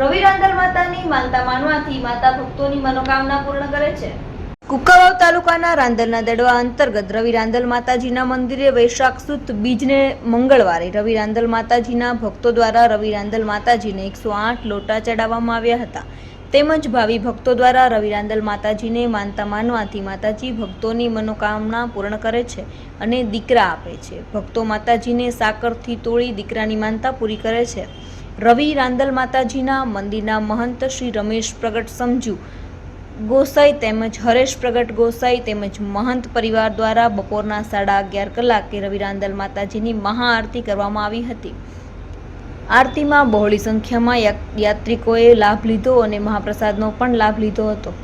રવિ રાંદલ માતાની માનતા માનવાથી માતા ભક્તોની મનોકામના પૂર્ણ કરે છે. કુકાવાવ તાલુકાના રાંદરના દડવા અંતર્ગત રવિ રાંદલ માતાજીના મંદિરે વૈશાખ સુદ બીજને મંગળવારે રવિ રાંદલ માતાજીના ભક્તો દ્વારા રવિ રાંદલ માતાજીને એકસો આઠ લોટા ચડાવવામાં આવ્યા હતા. તેમજ ભાવિ ભક્તો દ્વારા રવિ રાંદલ માતાજીને માનતા માનવાથી માતાજી ભક્તોની મનોકામના પૂર્ણ કરે છે અને દીકરા આપે છે. ભક્તો માતાજીને સાકરથી તોડી દીકરાની માનતા પૂરી કરે છે. રવિ રાંદલ માતાજીના મંદિરના મહંત શ્રી રમેશ પ્રગટ સમજુ. ગોસાઈ તેમજ હરેશ પ્રગટ ગોસાઈ તેમજ મહંત પરિવાર દ્વારા બપોરના સાડા અગિયાર કલાકે રવિ રાંદલ માતાજીની મહાઆરતી કરવામાં આવી હતી. આરતીમાં બહોળી સંખ્યામાં યાત્રિકોએ લાભ લીધો અને મહાપ્રસાદનો પણ લાભ લીધો હતો.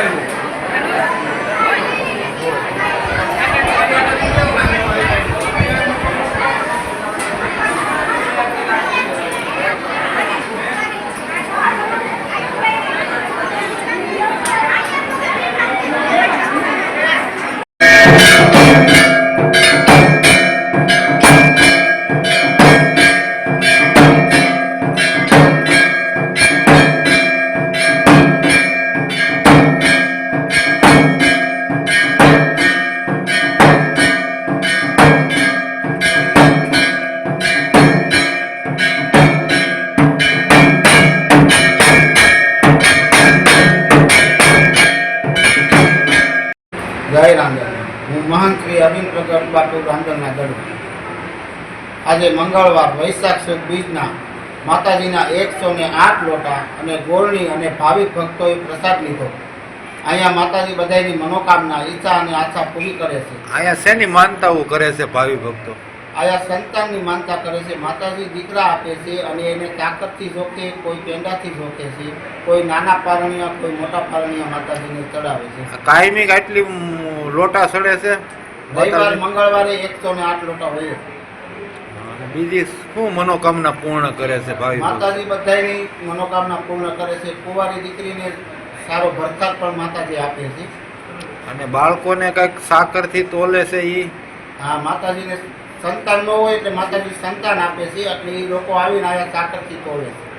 가위바위보 જય રાંધણ હું મહાન શ્રી અરવિંદ પ્રગટ બાપુ રાંધણના ગઢ આજે મંગળવાર વૈશાખ સુદ બીજના માતાજીના એકસો ને આઠ લોટા અને ગોળણી અને ભાવિક ભક્તોએ પ્રસાદ લીધો. અહીંયા માતાજી બધાની મનોકામના, ઈચ્છા અને આશા પૂરી કરે છે. અહીંયા શેની માનતાઓ કરે છે ભાવિ ભક્તો? આયા સંતાનની માનતા કરે છે માતાજી દીકરા આપે છે અને એને તાકતથી જોકે કોઈ પેંડાથી જોકે છે કોઈ નાના પારણિયા કોઈ મોટા પારણિયા માતાજીને ચડાવે છે. કાયમી આટલી લોટા સડે છે? રવિવાર મંગળવારે એકસો ને આઠ લોટા હોય બીજી શું મનોકામના પૂર્ણ કરે છે ભાઈ? માતાજી બધાની મનોકામના પૂર્ણ કરે છે. કુંવારી દીકરીને સારો ભરતાર પણ માતાજી આપે છે. અને બાળકોને કંઈક સાકરથી તોલે છે ઈ? હા માતાજીને સંતાન ન હોય એટલે માતાજી સંતાન આપે છે. એટલે એ લોકો આવીને આવ્યા સાકરથી તોડે છે.